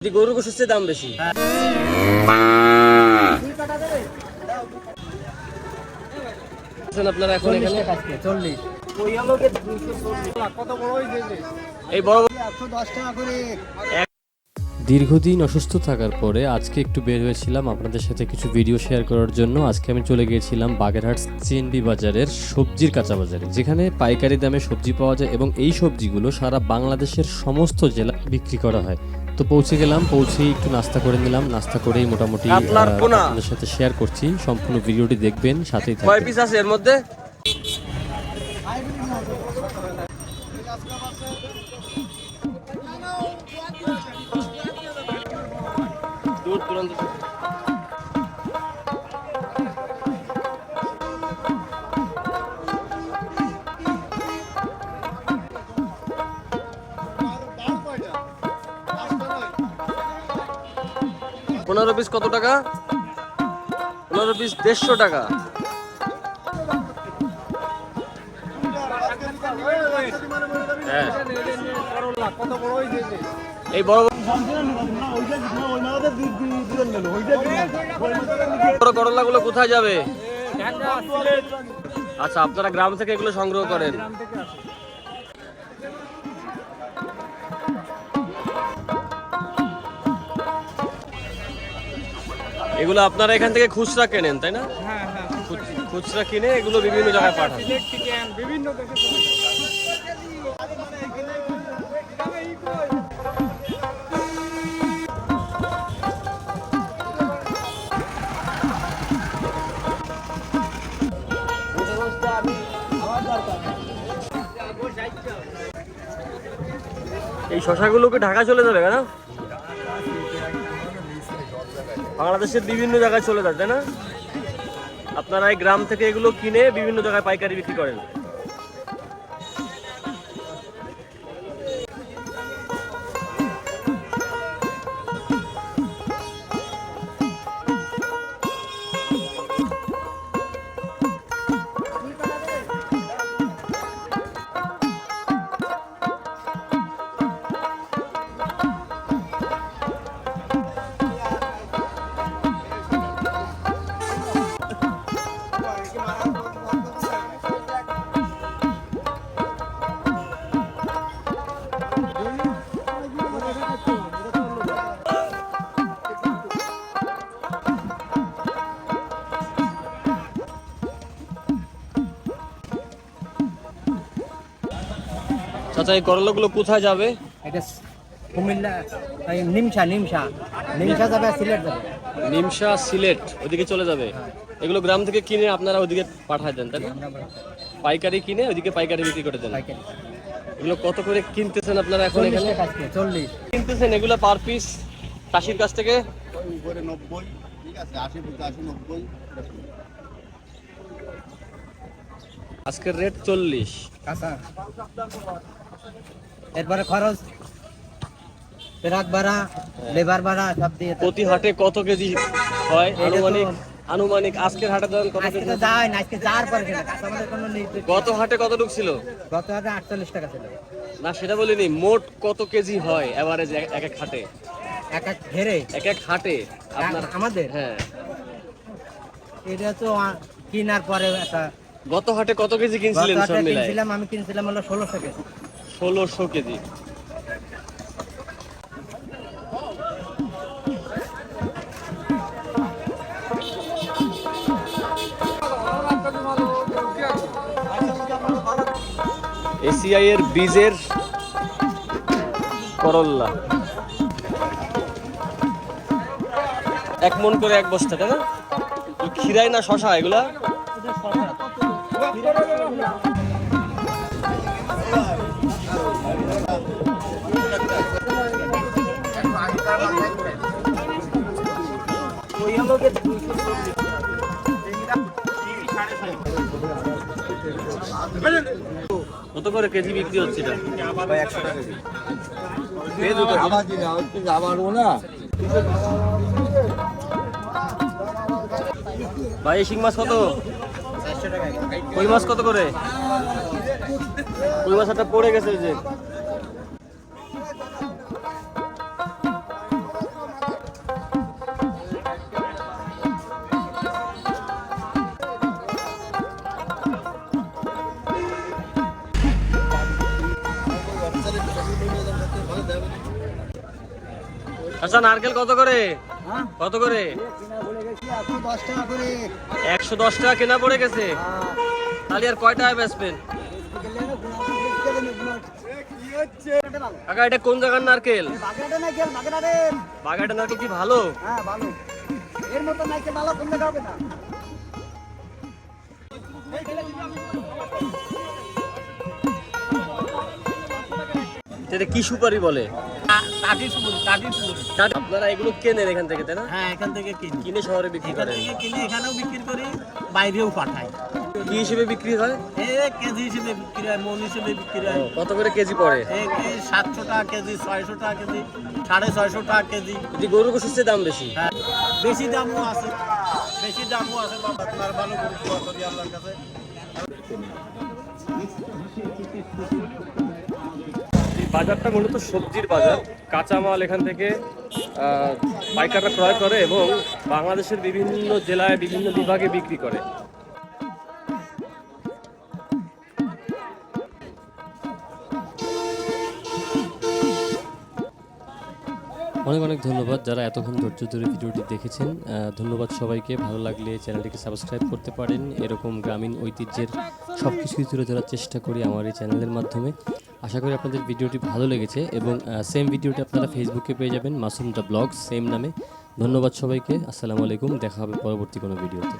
গরু দাম বেশি। আপনারা এখন এখানে? চল্লিশ। এই বড় দীর্ঘদিন অসুস্থ থাকার পরে আজকে একটু বের হয়েছিলাম আপনাদের সাথে কিছু ভিডিও শেয়ার করার জন্য। আজকে আমি চলে গিয়েছিলাম বাগেরহাট চিএনবি বাজারের সবজির কাঁচা বাজারে যেখানে পাইকারি দামে সবজি পাওয়া যায় এবং এই সবজিগুলো সারা বাংলাদেশের সমস্ত জেলা বিক্রি করা হয়। তো পৌঁছে গেলাম পৌঁছে একটু নাস্তা করে নিলাম। নাস্তা করেই মোটামুটি আপনাদের সাথে শেয়ার করছি। সম্পূর্ণ ভিডিওটি দেখবেন সাথেই কয় পিস আছে এর মধ্যে? দূর দূরান্ত পনেরো পিস কত টাকা? পনেরো পিস দেড়শো টাকা। হ্যাঁ। এই বড় বড় করলা গুলো কোথায় যাবে? আচ্ছা আপনারা গ্রাম থেকে এগুলো সংগ্রহ করেন। এগুলো আপনারা এখান থেকে খুচরা কেনেন তাই না? খুচরা কিনে এগুলো বিভিন্ন জায়গায় পাঠান। বিভিন্ন। এই শশাগুলোকে ঢাকা চলে যাবে না বাংলাদেশের বিভিন্ন জায়গায় চলে যায়, তাই না? আপনারা এই গ্রাম থেকে এগুলো কিনে বিভিন্ন জায়গায় পাইকারি বিক্রি করেন। চাচা এই করলাগুলো কোথায় যাবে? এটা কুমিল্লা এই নিমসা নিমসা। নিমসা যাবে সিলেট যাবে। নিমসা সিলেট ওইদিকে চলে যাবে? এগুলো গ্রাম থেকে কিনে আপনারা ওইদিকে পাঠায় দেন তাই না? পাইকারি কিনে ওইদিকে পাইকারি বিক্রি করে দেন। এগুলো কত করে কিনতেছেন আপনারা এখন চল্লিশ এখানে? চল্লিশ। কিনতেছেন এগুলো পার পিস চাষির কাছ থেকে? নব্বই ঠিক আছে? আশি পঁচাশি নব্বই। আজকের রেট চল্লিশ। কাঁচা এরপরে খরচ ট্রাক ভাড়া লেবার ভাড়া সব দিয়ে প্রতি হাটে কত কেজি হয়? আনুমানিক আনুমানিক আজকের হাটে ধরেন কত আজকে কেজি? তো যাওয়াই না আজকে যাওয়ার পরে কেনা কাঁচা আমাদের কোনো নেই গত হাটে কতটুক ছিল? গত হাজার আটচল্লিশ টাকা ছিল। না সেটা বলিনি। মোট কত কেজি হয় এভারেজ এক এক হাটে? এক এক ঘেরে? এক এক হাটে আপনার আমাদের? হ্যাঁ। এটা তো কেনার পরে একটা গত হাটে কত কেজি কিনছিলেন সব মিলাই কিনছিলাম আমি কিনছিলাম হলো ষোলোশো কেজি। ষোলোশো কেজি। এসিআই এর বীজের করল্লা। এক মন করে এক বস্তা, তাই না? খিরাই না শশা, এগুলা? কত করে কেজি বিক্রি হচ্ছে এটা? ভাই শিং মাছ কত? কই মাছ কত করে? কই মাছ একটা পড়ে গেছে যে। আচ্ছা নারকেল কত করে? হ্যাঁ? কত করে? একশো দশ টাকা কেনা পড়ে গেছে। তাহলে আর কয় টাকা বেচবেন? কাকা এটা কোন জায়গার নারকেল? বাগাটা নারকেল কি ভালো? এর মতো নাইকেল ভালো কোন জায়গা হবে না কি সুপারি বলে? কাঠি সুপুরি কাঠি সুপুরি আপনারা এগুলো কেনেন এখান থেকে তাই না? হ্যাঁ এখান থেকে কিনি। কিনে শহরে বিক্রি এখান করেন। কিনে এখানেও বিক্রি করি বাইরেও পাঠাই। কি হিসেবে বিক্রি হয়? এ কেজি হিসেবে বিক্রি হয় মন হিসেবে বিক্রি হয়। কত করে কেজি পড়ে? সাতশো টাকা কেজি ছয়শো টাকা কেজি সাড়ে ছয়শো টাকা কেজি। যদি গরু গোষ্ঠীর দাম বেশি? হ্যাঁ বেশি দামও আছে। বেশি দামও আছে আপনার ভালো করে আল্লাহর কাছে। বাজারটা মূলত সবজির বাজার। কাঁচামাল এখান থেকে পাইকাররা ক্রয় করে এবং বাংলাদেশের বিভিন্ন জেলায় বিভিন্ন বিভাগে বিক্রি করে। অনেক অনেক ধন্যবাদ যারা এতক্ষণ ধৈর্য ধরে ভিডিওটি দেখেছেন। ধন্যবাদ সবাইকে। ভালো লাগলে চ্যানেলটিকে সাবস্ক্রাইব করতে পারেন। এরকম গ্রামীণ ঐতিহ্যের সব কিছুই তুলে ধরার চেষ্টা করি আমার এই চ্যানেলের মাধ্যমে। আশা করি আপনাদের ভিডিওটি ভালো লেগেছে এবং সেম ভিডিওটি আপনারা ফেসবুকে পেয়ে যাবেন, মাসুম দ্য ব্লগ সেম নামে। ধন্যবাদ সবাইকে। আসসালামু আলাইকুম। দেখা হবে পরবর্তী কোনো ভিডিওতে।